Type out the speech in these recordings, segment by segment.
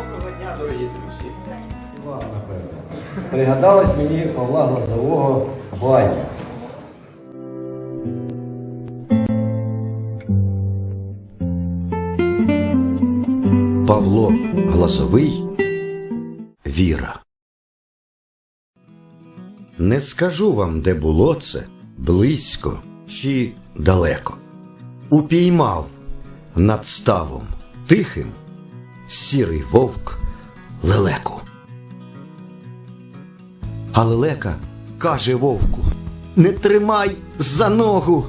Доброго дня, дорогі друзі. Вам, напевно. Пригадалось мені Павла Глазового баня. Павло Глазовий Віра. Не скажу вам, де було це близько чи далеко. Упіймав над ставом тихим сірий вовк лелеку. А лелека каже вовку: Не тримай за ногу.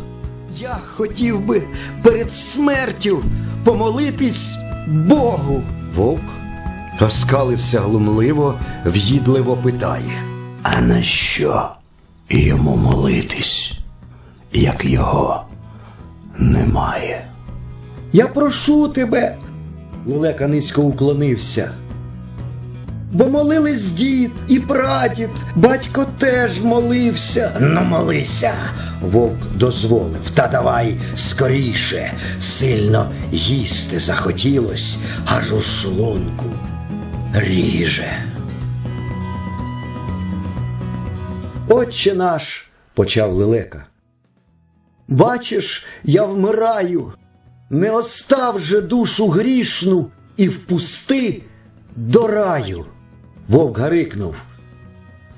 Я хотів би перед смертю помолитись Богу. Вовк оскалився глумливо, в'їдливо питає. А на що йому молитись, як його немає? Я прошу тебе. Лелека низько уклонився. Бо молились дід і прадід, батько теж молився. Ну, молися. Вовк дозволив, та давай скоріше. Сильно їсти захотілось, аж у шлунку ріже. Отче наш, почав лелека. Бачиш, я вмираю. Не остав же душу грішну і впусти до раю. Вовк гарикнув.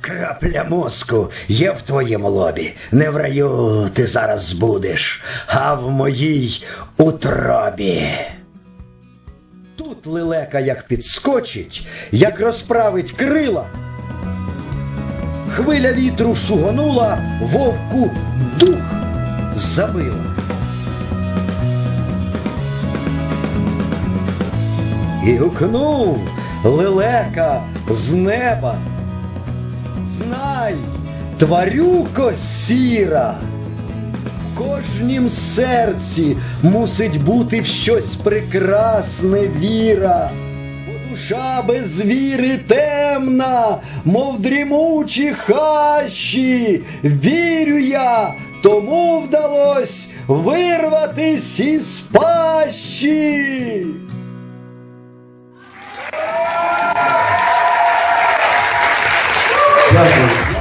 Крапля мозку є в твоєму лобі. Не в раю ти зараз будеш, а в моїй утробі. Тут лелека як підскочить, як розправить крила. Хвиля вітру шугонула, вовку дух забила. І гукнув лелека з неба. Знай, тварюко сіра, в кожнім серці мусить бути в щось прекрасне віра. Душа без віри темна, мов дрімучі хащі. Вірю я, тому вдалось вирватись із пащі. Applaus